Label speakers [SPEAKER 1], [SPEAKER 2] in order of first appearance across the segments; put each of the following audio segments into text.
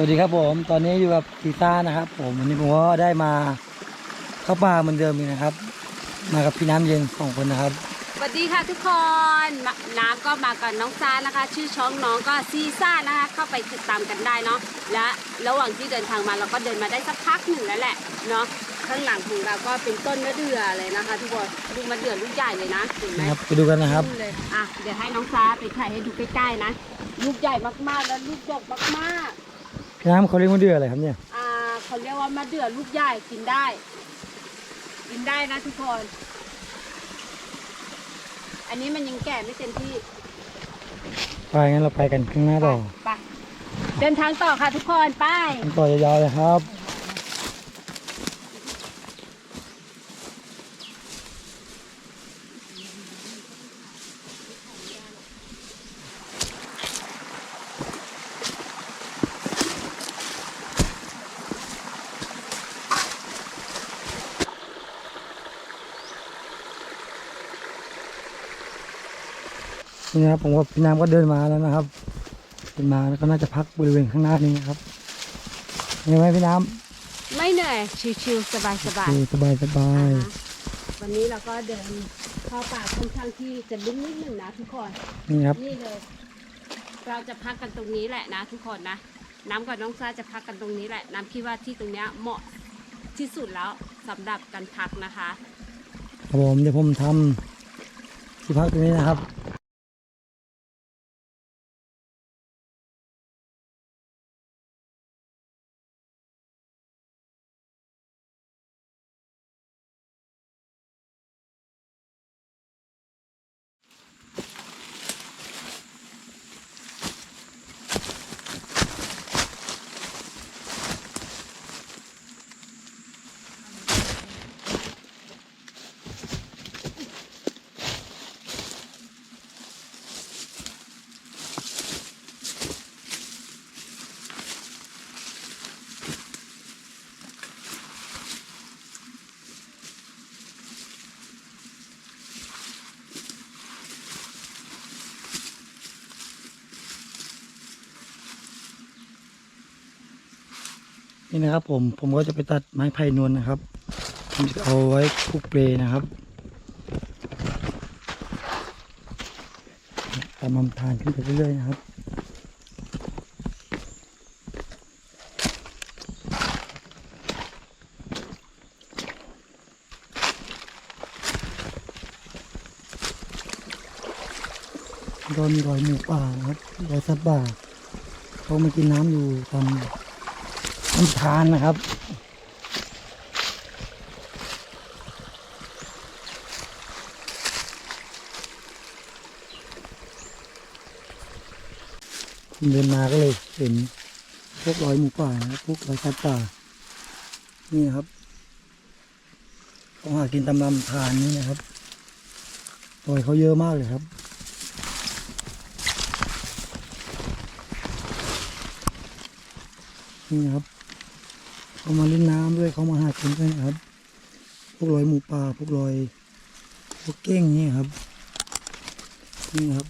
[SPEAKER 1] วัสดีครับผมตอนนี้อยู่กับกีตาร์นะครับ ผมวันนี้ผมก็ได้มาเข้าป่าเหมือนเดิมอีกนะครับ มากับพี่น้ำเย็นสองคนนะครับ
[SPEAKER 2] สวัสดีค่ะทุกคนมาน้ำก็มากับน้องซานะคะ ชื่อช่องน้องก็ซีซ่านะคะ เข้าไปติดตามกันได้เนาะและระหว่างที่เดินทางมาเราก็เดินมาได้สักพักหนึ่งแล้วแหละเนาะข้างหลังของเราก็เป็นต้นมะเดื่อเลยนะคะ ทุกคนดูมะเดื่อลูกใหญ่เลยนะเห็นไหม
[SPEAKER 1] นะครับไปดูกันนะครับ
[SPEAKER 2] นู่นเลยอะเดี๋ยวให้น้องซาไปถ่ายให้ดูใกล้ๆนะลูกใหญ่มากๆแล้วลูกดกมาก
[SPEAKER 1] พี่ น้ำเขาเรียกว่าเดืออะไรครับเนี่ย
[SPEAKER 2] ๆอ่าเขาเรียกว่ามะเดื่อลูกใหญ่กินได้ กินได้นะทุกคน อันนี้มันยังแก่ไม่เต็มที่
[SPEAKER 1] ไปงั้นเราไปกันข้างหน้าต่อ
[SPEAKER 2] ไปเดินทางต่อค่ะทุกคนไป
[SPEAKER 1] กันต่อยาวๆเลยครับ นี่นะครับผมว่าพี่น้ำก็เดินมาแล้วนะครับเดินมาแล้วก็น่าจะพักบริเวณข้างหน้านี้นะครับเห็นไหมพี่น้ำ
[SPEAKER 2] ไม่เหนื่อยชิวๆสบาย
[SPEAKER 1] โอเคสบายสบา
[SPEAKER 2] ๆ
[SPEAKER 1] ย
[SPEAKER 2] นะคะวันนี้เราก็เดินเข้าป่าค่อนข้างที่จะลึกนิดหนึ่งนะทุกคน
[SPEAKER 1] นี่ครับ
[SPEAKER 2] นี่เลยเราจะพักกันตรงนี้แหละนะทุกคนนะน้ำกับน้องซ่าจะพักกันตรงนี้แหละ น้ำคิดว่าที่ตรงเนี้ยเหมาะที่สุดแล้วสำหรับการพักนะคะ
[SPEAKER 1] ครับผมเดี๋ยวผมทำที่พักตรงนี้นะครับ นี่นะครับ ผมผมก็จะไปตัดไม้ไผ่นวลนะครับผมจะเอาไว้ผูกเปลนะครับตามลำธารขึ้นไปเรื่อยๆนะครับก็มีรอยหมูป่านะครับรอยสัตว์ป่าเขามากินน้ำอยู่ตาม ลำธารนะครับ เดินมาก็เลยเห็นพวกรอยหมูป่านะพวกรอยสัตว์ป่า นี่นะครับเขาหากินตามลำธารนี่นะครับรอยเขาเยอะมากเลยครับนี่ครับ เขามาเล่นน้ำด้วยเขามาหากินด้วยนะครับ พวกรอยหมูป่าพวกรอยพวกเก้งนี่ครับนี่ครับ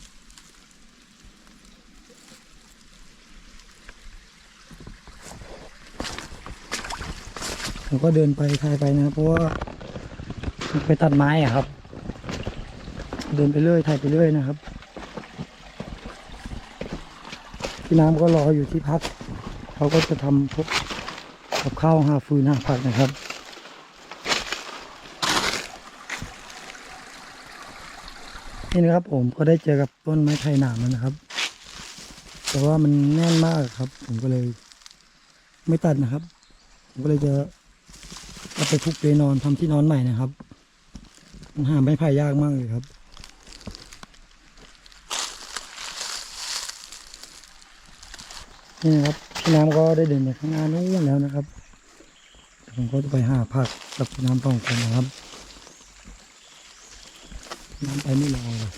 [SPEAKER 1] ผมก็เดินไปถ่ายไปนะครับเพราะว่าไปตัดไม้อะครับ เดินไปเรื่อยถ่ายไปเรื่อยนะครับพี่น้ำก็รออยู่ที่พัก เขาก็จะทำพวก กับข้าวหาฟืนหาผักนะครับ นี่นะครับผมก็ได้เจอกับต้นไม้ไผ่หนามแล้วนะครับ แต่ว่ามันแน่นมากครับ ผมก็เลย ไม่ตัดนะครับ ผมก็เลยจะเอาไปทุกเปนอนทำที่นอนใหม่นะครับมันหาไม้ไผ่ยากมากเลยครับนี่นะครับ พี่น้ำก็ได้เดินไปข้างหน้านู้นแล้วนะครับผมก็จะไปหาผักกับพี่น้ำต้องคนนะครับ น้ำไปไม่รอเลย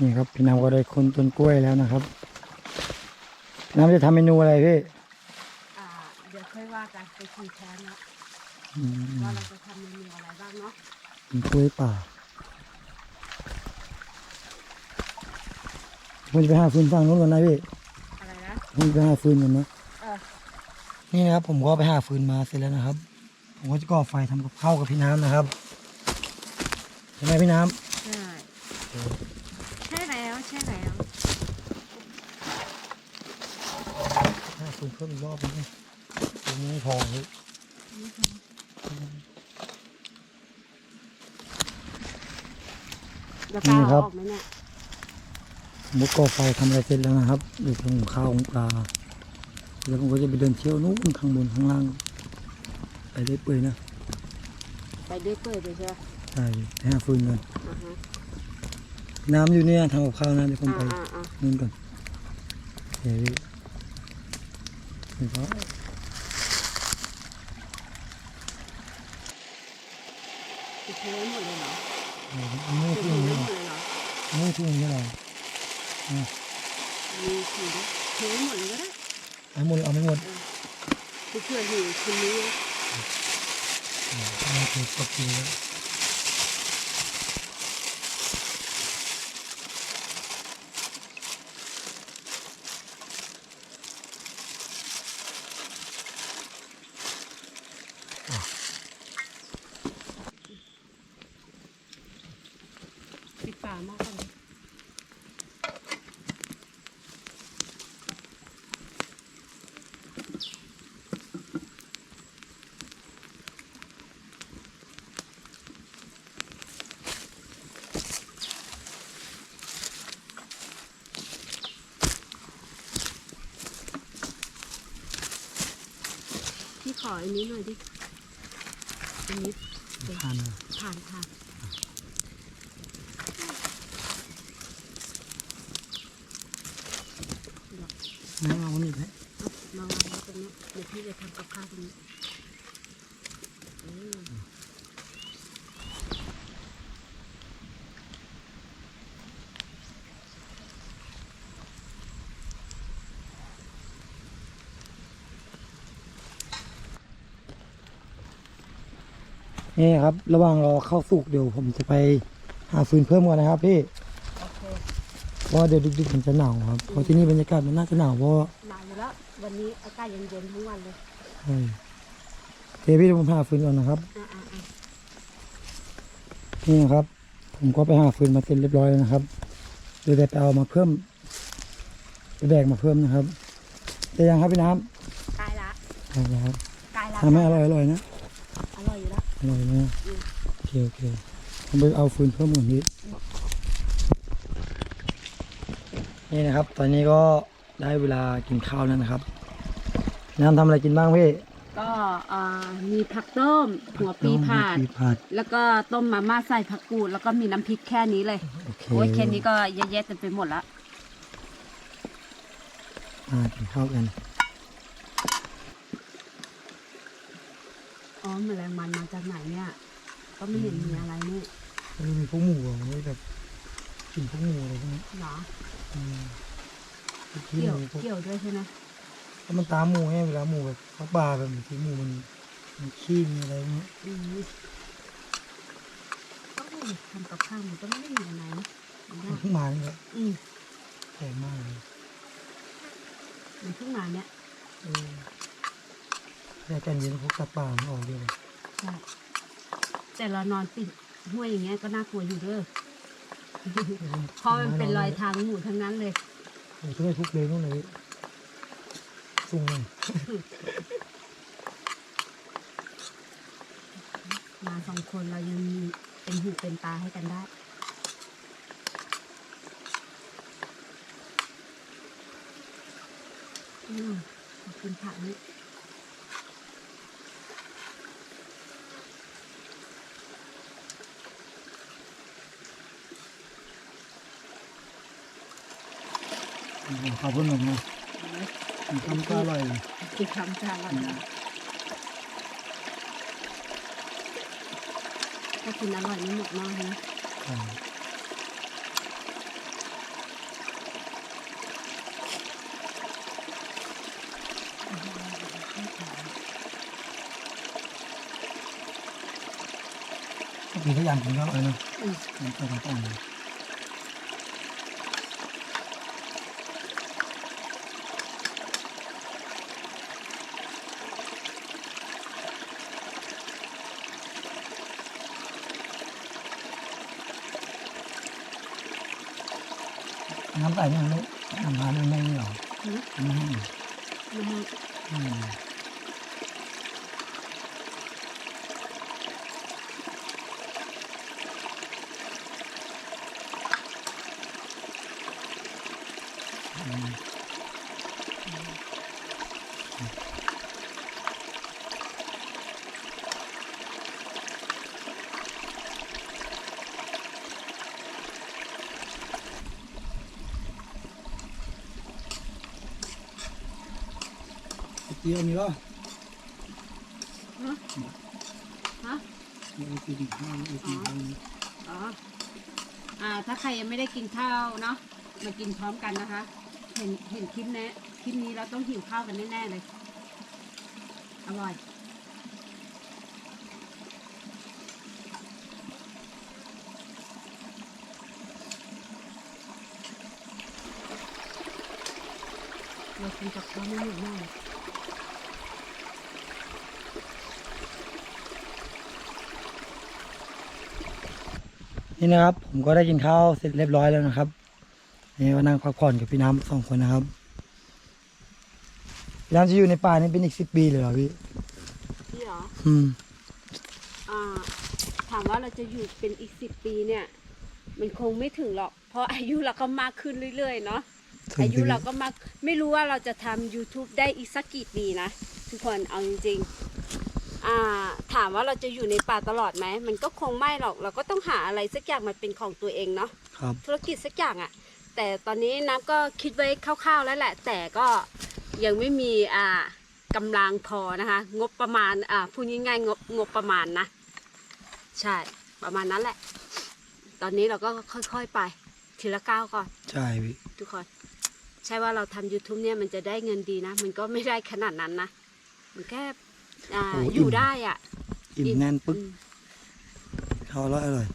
[SPEAKER 1] นี่ครับพี่น้ำก็ได้คนต้นกล้วยแล้วนะครับพี่น้ำจะทำเมนูอะไรพี่
[SPEAKER 2] อ่าเดี๋ยวค่อยว่ากันไปคุยแทนเนาะ
[SPEAKER 1] อืม
[SPEAKER 2] ว่าเราจะทำเมนูอะไรบ้างเนาะ
[SPEAKER 1] เป็นกล้วยป่าผมจะไปหาฟืนฝั่งนู้นก่อนนะพี่
[SPEAKER 2] อะไรนะ
[SPEAKER 1] ผมจะไปหาฟืนก่อนนะ
[SPEAKER 2] เออ
[SPEAKER 1] นี่นะครับ ผมก็ไปหาฟืนมาเสร็จแล้วนะครับ ผมก็จะก่อไฟทำกับข้าวกับพี่น้ำนะครับใช่ไหมพี่น้
[SPEAKER 2] ใช่ใช่แล้วใช่แล้วำ
[SPEAKER 1] หาฟืน เพิ่มอีกรอบนึงฟืนไม่พอเลย
[SPEAKER 2] แล้วก็เอาออกไหมเนี่ย
[SPEAKER 1] ผมก็ก่อไฟทำอะไรเสร็จแล้วนะครับเดี๋ยวทำข้าวของปลา แล้วผมก็จะไปเดินเที่ยวนู้นข้างบนข้างล่าง ไปได้เปื่อยนะ
[SPEAKER 2] ไปด้วยเปิดเลยใช่ไหม
[SPEAKER 1] ใช่ไปหาฟืนกัน
[SPEAKER 2] อ่าฮะ
[SPEAKER 1] น้ำอยู่เนี่ยทำกับข้าวนะเดี๋ยวผมไป
[SPEAKER 2] อ่าอ่า
[SPEAKER 1] นู่นก่อนเฮ้ย นี่ก็
[SPEAKER 2] จะเทหมดเลยเหรอ
[SPEAKER 1] ไม่
[SPEAKER 2] จะ
[SPEAKER 1] ทุ่
[SPEAKER 2] เท
[SPEAKER 1] ง
[SPEAKER 2] หม
[SPEAKER 1] นี่
[SPEAKER 2] ดเลยเหรอ
[SPEAKER 1] ไม่ทุ่งนี่อะไร
[SPEAKER 2] มีถุงเทหมดเลยก็ได้
[SPEAKER 1] เอาหมดเอาไม่หมด
[SPEAKER 2] เพื่อหิวคืนนี้
[SPEAKER 1] ไม่ถูกกดกินแล้ว
[SPEAKER 2] ปิดฝาม้อก่อนเลยพี่ขออันนี้หน่อยดิ อันนี้
[SPEAKER 1] ทานนะ
[SPEAKER 2] ผ่านผ่าน
[SPEAKER 1] น้ำเอามันอีกไหม
[SPEAKER 2] เอามาวางไว้ตรงนี้เดี๋ยวพี่จะทำกับข้าวตรงนี้
[SPEAKER 1] นี่ครับ ระหว่างรอข้าวสุกเดี๋ยวผมจะไปหาฟืนเพิ่มก่อนนะครับพี่
[SPEAKER 2] โอเค
[SPEAKER 1] เพราะว่าเดี๋ยวดึกๆมันจะหนาวครับเพราะที่นี่บรรยากาศมันน่าจะหนาวเพราะว่า
[SPEAKER 2] หนาวอยู่แล้ว วันนี้อากาศเย็นๆทั้งวันเลย
[SPEAKER 1] ใช่โอเคพี่เดี๋ยวผมหาฟืนก่อนนะครับ
[SPEAKER 2] อ่าอ่าอ่า
[SPEAKER 1] นี่นะครับ ผมก็ไปหาฟืนมาเสร็จเรียบร้อยแล้วนะครับเดี๋ยวจะไปเอามาเพิ่มไปแบกมาเพิ่มนะครับจะยังครับพี่น้
[SPEAKER 2] ใกล้ละำ
[SPEAKER 1] ได้แล้วครับ
[SPEAKER 2] ใกล้ละ
[SPEAKER 1] ทำให้อร่อยอร่อยๆนะ
[SPEAKER 2] อร่ อยอยู่แล้ว
[SPEAKER 1] อร่อยนะ
[SPEAKER 2] อืม
[SPEAKER 1] โอเคโอเคผมไปเอาฟืนเพิ่มก่อนพี่นี่นะครับ ตอนนี้ก็ได้เวลากินข้าวแล้วนะครับน้ำทำอะไรกินบ้างพี่
[SPEAKER 2] ก็เอ่อมีผักต้ม หัวปีผัด
[SPEAKER 1] ปีผัด
[SPEAKER 2] แล้วก็ต้มมาม่าใส่ผักกูด แล้วก็มีน้ำพริกแค่นี้เลย
[SPEAKER 1] โอเค
[SPEAKER 2] โอ้ยแค่นี้ก็เยอะแยะเต็มไปหมดละ
[SPEAKER 1] อ่ากินข้าวกัน
[SPEAKER 2] อ๋อแมลงมันมาจากไหนเนี่ย ก็ไม่เห็นมีอะไรนี่
[SPEAKER 1] มันมีพวกหมูอะมันแบบกินพวกหมูอะไรพวกนี้
[SPEAKER 2] เหรอ
[SPEAKER 1] อืม
[SPEAKER 2] เกี่ยว
[SPEAKER 1] พวก
[SPEAKER 2] เกี่ยวด้วยใช่ไหม
[SPEAKER 1] ถ้ามันตามหมูไงเวลาหมูแบบเขาปลาแบบบางทีหมูมันมันขี้มีอะไรเงี้ย
[SPEAKER 2] อืมก็เลยทำกับข้าวมันก็ไม่ได้มีอะไรนะมันก็
[SPEAKER 1] มันเพิ่งมานี่แหละ
[SPEAKER 2] อืม
[SPEAKER 1] แพงมากเลย
[SPEAKER 2] มันเพิ่งมาเนี่ย
[SPEAKER 1] เออ แต่กันเย็นพวกสัตว์ป่ามันออกเยอะเลย
[SPEAKER 2] ใช่แต่เรานอนปิดห้วยอย่างเงี้ยก็น่ากลัวอยู่เด้อเพราะมันเป็นรอยทางหมู่ทั้งนั้นเลย
[SPEAKER 1] โอ้ช่วยทุกเลยนู่นเลยซุ่งเลย
[SPEAKER 2] มาสองคนเรายังมีเป็นหูเป็นตาให้กันได้อืมขอบคุณค่ะนี่
[SPEAKER 1] ขอบคุณหนุ่นะทำก็อร่อย
[SPEAKER 2] กินคำจ้ร่อยนะถ้ากินอร่อยนี่หมดมากนะ
[SPEAKER 1] ก็กินข้าวยำกินก็ออยนะมันก็ต้อง น้ำใส่เนี่ยลูกน้ำร้านมันไม่หรอ
[SPEAKER 2] อืม
[SPEAKER 1] ไม่ให้ เจียวมีป่ะ
[SPEAKER 2] ฮะฮะ
[SPEAKER 1] มีไอติมข้าวไอติมข้าว
[SPEAKER 2] อ๋ออ่า ถ้าใครยังไม่ได้กินข้าวเนาะมากินพร้อมกันนะคะ เห็นเห็นคลิปนี้คลิปนี้เราต้องหิวข้าวกันแน่ๆเลย อร่อยเรากินกับข้าวไม่หมดแน่เนี่
[SPEAKER 1] นะครับ ผมก็ได้กินข้าวเสร็จเรียบร้อยแล้วนะครับนี่ก็นั่งพักผ่อนกับพี่น้ำสองคนนะครับพี่น้ำจะอยู่ในป่านี่เป็นอีกสิบปีเลยเหรอพี่
[SPEAKER 2] พี่เหรอ
[SPEAKER 1] อืม
[SPEAKER 2] อ่าถามว่าเราจะอยู่เป็นอีกสิบปีเนี่ย มันคงไม่ถึงหรอก เพราะอายุเราก็มากขึ้นเรื่อยๆเนาะ
[SPEAKER 1] ถึง
[SPEAKER 2] อายุ
[SPEAKER 1] ถึง
[SPEAKER 2] เราก็มากไม่รู้ว่าเราจะทำ YouTube ได้อีกสักกี่ปีนะ ทุกคนเอาจริงๆอ่า ถามว่าเราจะอยู่ในป่าตลอดไหม มันก็คงไม่หรอก เราก็ต้องหาอะไรสักอย่างมาเป็นของตัวเองเนาะ
[SPEAKER 1] ครับ
[SPEAKER 2] ธุรกิจสักอย่างอะ่ะ แต่ตอนนี้น้ำก็คิดไว้คร่าวๆแล้วแหละ แต่ก็ยังไม่มีอ่ากำลังพอนะคะ งบประมาณอ่าพูดง่ายๆงบงบประมาณนะ ใช่ประมาณนั้นแหละ ตอนนี้เราก็ค่อยๆไป ทีละก้าวก่อน
[SPEAKER 1] ใช่พี่
[SPEAKER 2] ทุกคน ใช่ว่าเราทำ YouTube เนี่ยมันจะได้เงินดีนะ มันก็ไม่ได้ขนาดนั้นนะ มันแค่ อ่าอยู่ได้อะ
[SPEAKER 1] อิ่มแน่นปึ๊ก
[SPEAKER 2] อืม
[SPEAKER 1] ข้าวอร่อยอร่อย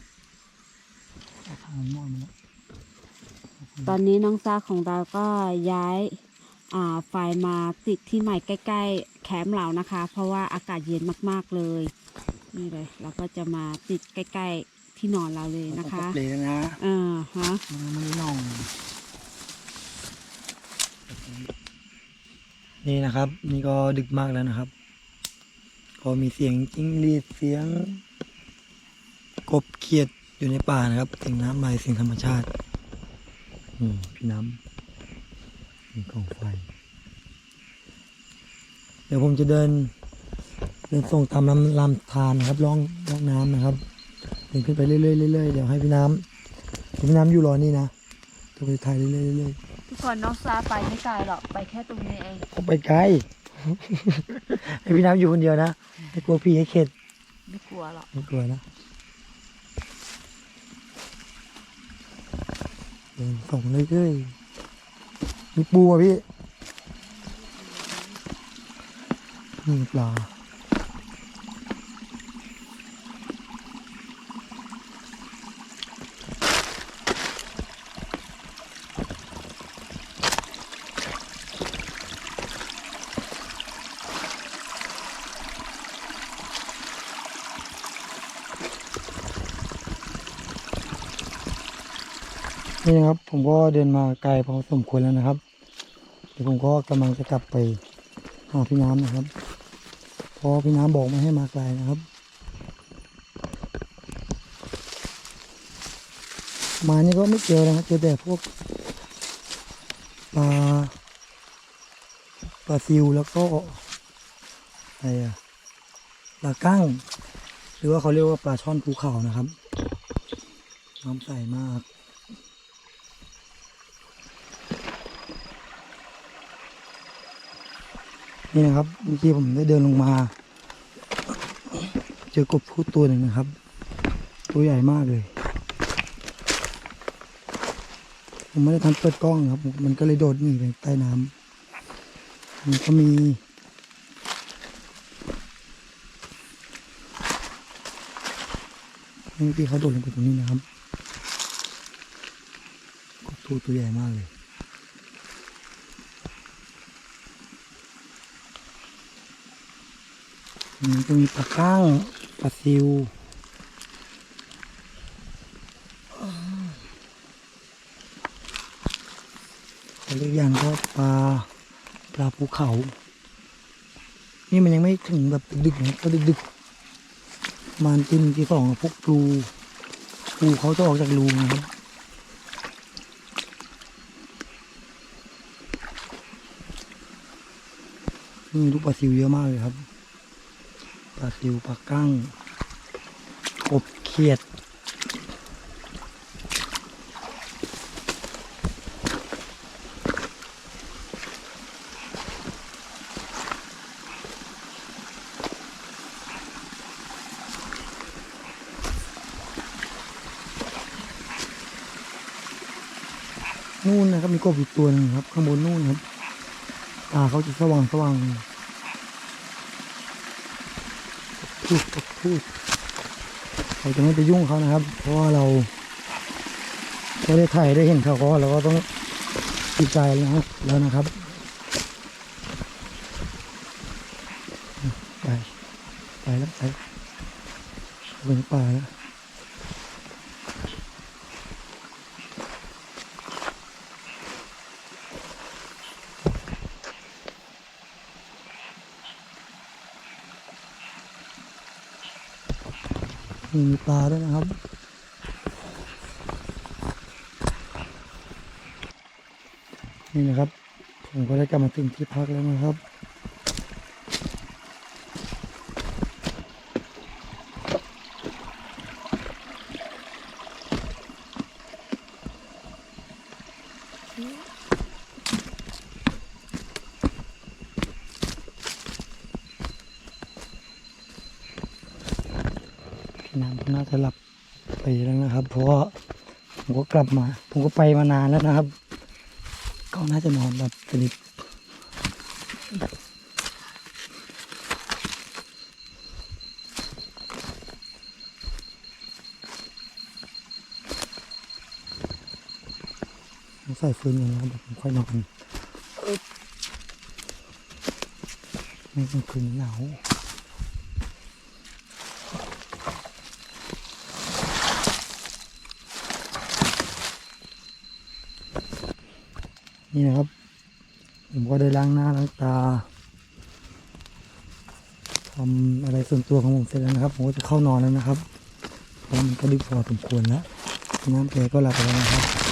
[SPEAKER 1] ข้าวหม้อมันแล้ว
[SPEAKER 2] ตอนนี้น้องซาของเราก็ย้ายอ่าไฟมาติดที่ใหม่ใกล้ ๆ แคมป์เรานะคะ เพราะว่าอากาศเย็นมากๆเลย นี่เลย เราก็จะมาติดใกล้ ๆ ที่นอนเราเลยนะคะ
[SPEAKER 1] เปลยแล้วนะ
[SPEAKER 2] อ่าฮะ
[SPEAKER 1] มันน่องนี่นะครับ นี่ก็ดึกมากแล้วนะครับ ก็มีเสียงจิ้งหรีดเสียง กบเขียดอยู่ในป่านะครับเสียงน้ำไหลเสียงธรรมชาตินี่พี่น้ำมีกองไฟ เดี๋ยวผมจะเดิน เดินส่งตามลำลำธารนะครับล่องล่องน้ำนะครับเดินขึ้นไปเรื่อยๆเรื่อยๆเดี๋ยวให้พี่น้ำพี่น้ำอยู่รอนี่นะจะไปถ่ายเรื่อยๆเรื่อย
[SPEAKER 2] ทุกคนน้องซาไปไม่ไกลหรอกไปแค่ตรงนี้เอง
[SPEAKER 1] ๆผมไปไกล ให้พี่น้ำอยู่คนเดียวนะ ไม่กลัวพี่ให้เข็ด
[SPEAKER 2] ไม่กลัวหรอก
[SPEAKER 1] ไม่กลัวนะเดินส่งเรื่อยๆมีปูอะพี่นี่ปลา นี่นะครับ ผมก็เดินมาไกลพอสมควรแล้วนะครับเดี๋ยวผมก็กำลังจะกลับไปหาพี่น้ำนะครับเพราะพี่น้ำบอกไม่ให้มาไกลนะครับ มานี่ก็ไม่เจอนะครับเจอแต่พวกปลาปลาซิวแล้วก็อะไรอะปลากั้ง หรือว่าเขาเรียกว่าปลาช่อนภูเขานะครับน้ำใสมาก นี่นะครับเมื่อกี้ผมได้เดินลงมา เจอกบพูดตัวหนึ่งนะครับ ตัวใหญ่มากเลย ผมไม่ได้ทันเปิดกล้องครับ มันก็เลยโดดหนีไปใต้น้ำมันก็มีนี่พี่เขาโดดลงไปตรงนี้นะครับกบตัวตัวใหญ่มากเลย อืม จะมีปลาก้างปลาซิวเขาเรียกอย่างก็ปลาปลาภูเขา นี่มันยังไม่ถึงแบบดึกนะก็ดึกๆมาณตีหนึ่สองพวกปลูปูเขาจะออกจากรูนะครับมีลูกปลาซิวเยอะมากเลยครับ ลาซิวปลากั้งกบเขียด นู่นนะครับมีกบอีกตัวหนึงครับ ข้างบนนู่นครับตาเขาจะสว่างสว่าง พูดกบพูดเราจะไม่ไปยุ่งเขานะครับ เพราะว่าเราเราได้ถ่ายได้เห็นเขาก็เราก็ต้องดีใจแล้วนะครับแล้วนะครับไปไปแล้วไปเข้าไปในป่าแล้ว มีมีปลาด้วยนะครับ นี่นะครับ ผมก็ได้กลับมาถึงที่พักแล้วนะครับพี่น้ำน่าจะหลับไปแล้วนะครับ เพราะผมก็กลับมา ผมก็ไปมานานแล้วนะครับ ก็น่าจะนอนแบบสนิทใส่ฟืนอย่างนี้ครับผมค่อยนอนไม่กลางคืนหนาว นี่นะครับ ผมก็ได้ล้างหน้าล้างตาทำอะไรส่วนตัวของผมเสร็จแล้วนะครับ ผมก็จะเข้านอนแล้วนะครับเพราะมันก็ดึกพอสมควรแล้วน้ำแกก็หลับไปแล้วนะครับ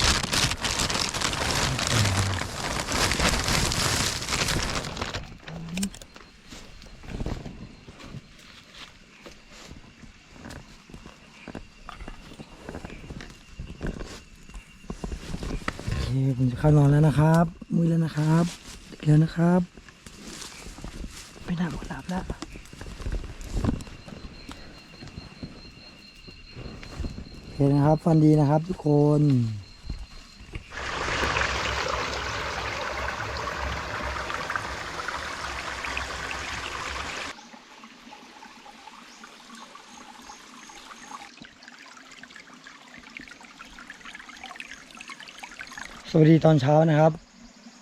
[SPEAKER 1] ผมจะเข้านอนแล้วนะครับมุดแล้วนะครับดึกแล้วนะครับไปหนักหลับแล้วโอเคนะครับ ฟันดีนะครับทุกคน สวัสดีตอนเช้านะครับ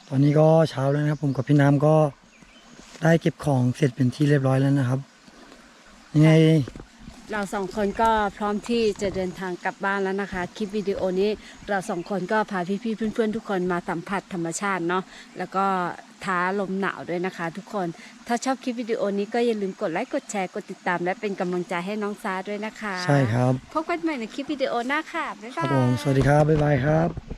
[SPEAKER 1] ตอนนี้ก็เช้าแล้วนะครับ ผมกับพี่น้ำก็ได้เก็บของเสร็จเป็นที่เรียบร้อยแล้วนะครับยังไง
[SPEAKER 2] เราสองคนก็พร้อมที่จะเดินทางกลับบ้านแล้วนะคะ คลิปวิดีโอนี้เราสองคนก็พาพี่ๆเพื่อนๆ ทุกคนมาสัมผัสธรรมชาติเนาะแล้วก็ท้าลมหนาวด้วยนะคะ ทุกคนถ้าชอบคลิปวิดีโอนี้ก็อย่าลืมกดไลค์กดแชร์กดติดตาม และเป็นกำลังใจให้น้องซาด้วยนะคะ
[SPEAKER 1] ใช่ครับ
[SPEAKER 2] พบกันใหม่ในคลิปวิดีโอหน้าค่ะบ๊าย
[SPEAKER 1] ครับ
[SPEAKER 2] บาย
[SPEAKER 1] ผมสวัสดีครับบ๊ายบายครับ